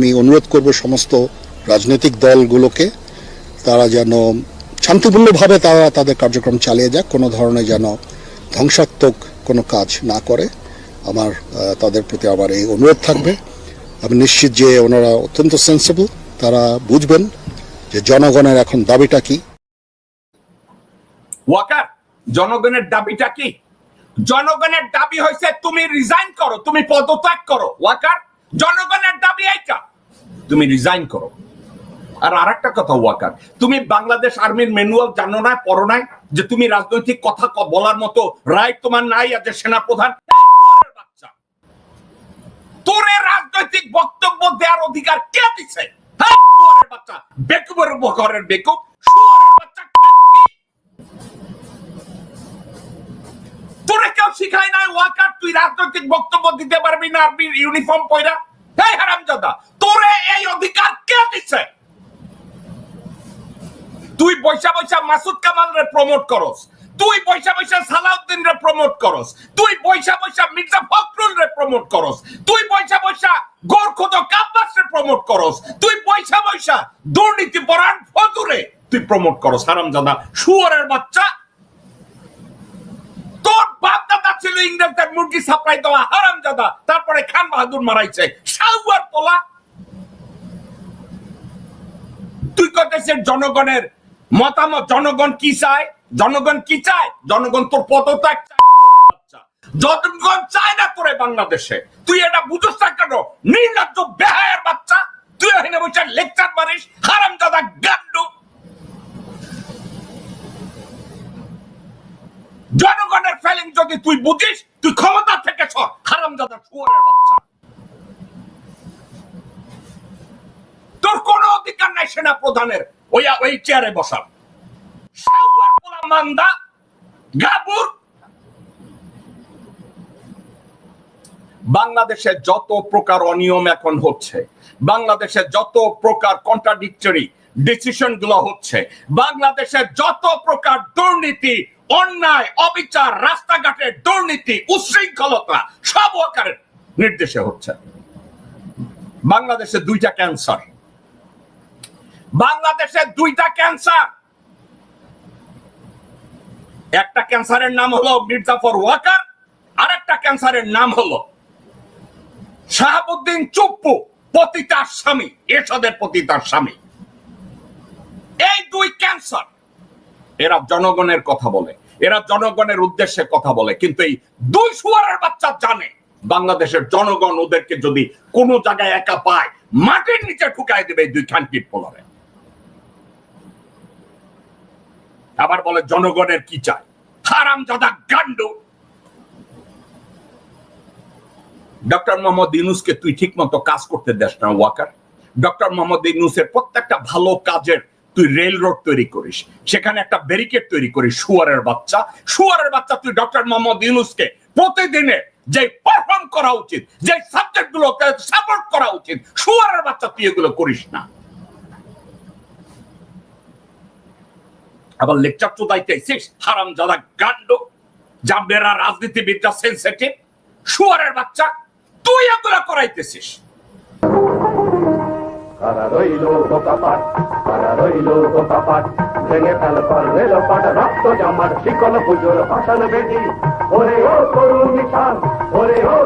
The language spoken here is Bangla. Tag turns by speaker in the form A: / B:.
A: আমি অনুরোধ করব সমস্ত রাজনৈতিক দলগুলোকে, তারা যেন শান্তিপূর্ণভাবে তারা তাদের কার্যক্রম চালিয়ে যাক, কোনো ধরনের যেন ধ্বংসাত্মক কোনো কাজ না করে। আমার তাদের প্রতি আমার এই অনুরোধ থাকবে। আমি নিশ্চিত যে ওনারা অত্যন্ত সেন্সিবল তারা বুঝবেন যে জনগণের এখন দাবিটা কি।
B: ওয়াকার, জনগণের দাবিটা কি? জনগণের দাবি হয়েছে তুমি রিজাইন করো, তুমি পদত্যাগ করো। ওয়াকার, জনগণের দাবি এইটা। তুমি রিজাইন করো। আর আরেকটা কথা, ওয়াকার, তুমি বাংলাদেশ আর্মির ম্যানুয়াল জানো না, পড়ো নাই? যে তুমি রাজনৈতিক কথা বলার মতো রাইট তোমার নাই আজ সেনাপ্রধান এই শুয়োরের বাচ্চা। তোরে রাজনৈতিক বক্তব্য দেওয়ার অধিকার কে দিছে? হ্যাঁ বাচ্চা, বেকুবের ঘরের বেকুব বাচ্চা তোরে কেউ শিখায় নাই, ওয়াকার, তুই রাজনৈতিক বক্তব্য দিতে পারবি না, আর্মির ইউনিফর্ম পয়রা। এই হারামজাদা তোরে এই অধিকার কে দিছে? তুই বৈশা বৈশা মাসুদ কামাল রে প্রমোট করস, তুই বৈশা বৈশা সালাউদ্দিন রে প্রমোট করস, তুই বৈশা বৈশা মির্জা ফখরুল রে প্রমোট করস, তুই বৈশা বৈশা গোরখুদ কাব্বাস রে প্রমোট করস, তুই বৈশা বৈশা দুর্নীতি পরায়ণ ফজুরে তুই প্রমোট করস। হারামজাদা শুয়ারের বাচ্চা। তোর বাপ দাদা ছিল ইংরেজদের মুরগি সাপ্লাই দেওয়া, হারাম দাদা তারপরে খান বাহাদুর মারাইছে সাউয়ার তোলা। কতেছের জনগণের মতামত, জনগণ কি চায়? জনগণ কি চায়? জনগণ তোর পদত্যাগ। জনগণ চায় না তোরে বাংলাদেশে। তুই এটা না কেন? নির্লজ্জ, বেহায়ের বাচ্চা। তুই এখানে বসে লেকচার মারিস হারাম দাদা গান্ডু। জনগণের ফেলিং যদি তুই বুঝিস, তুই ক্ষমতা থেকে সর, হারামজাদা শুয়ারের বাচ্চা তোর কোনো অধিকার নাই সেনা প্রধানের ওই ওই চেয়ারে বসার মান্দা, গাবুর। বাংলাদেশে যত প্রকার অনিয়ম এখন হচ্ছে, বাংলাদেশে যত প্রকার কন্ট্রাডিক্টরি ডিসিশনগুলো হচ্ছে, বাংলাদেশে যত প্রকার দুর্নীতি, অন্যায়, অবিচার রাস্তাঘাটের দুর্নীতি উশৃঙ্খলতা সব আকারের নির্দেশে হচ্ছে। বাংলাদেশে দুইটা ক্যান্সার বাংলাদেশে দুইটা ক্যান্সার। একটা ক্যান্সারের নাম হলো মির্জাফর ওয়াকার আর একটা ক্যান্সারের নাম হলো শাহাবুদ্দিন চুপ্পু পতিতার স্বামী, এরশাদের পতিতার স্বামী। এই দুই ক্যান্সার, এরা জনগণের কথা বলে, এরা জনগণের উদ্দেশ্যে কথা বলে, কিন্তু এই দুই সুয়ারের বাচ্চা জানে, বাংলাদেশের জনগণ ওদেরকে যদি কোনো জায়গায় একা পায়, মাটির নিচে ঠুকাই দেবে দুই খানকির পোলারে। আবার বলে, জনগণের কি চাই? হারাম দাদা গান্ডু ডক্টর মোহাম্মদ ইউনুসকে তুই ঠিক মতো কাজ করতে দেস না, ওয়াকার। ডক্টর মোহাম্মদ ইউনুসের প্রত্যেকটা ভালো কাজের তুই রেল রোড তৈরি করিস। সেখানে একটা ব্যারিকেড তৈরি করিস, শুয়ারের বাচ্চা। শুয়ারের বাচ্চা তুই ডক্টর মোহাম্মদ ইউনুসকে প্রতিদিনে যে পারফর্ম করা উচিত যে সাবজেক্ট গুলোকে সাপোর্ট করা উচিত, শুয়ারের বাচ্চা তুই এগুলো করিস না। আবার লেকচার চোদাইতে এসিস হারাম জাদা গান্ড জাবেরা রাজনীতিবিদরা সেন্সিটিভ শুয়ারের বাচ্চা, তুই এগুলো করাইতেছিস।
C: ওরে ও ওরে ও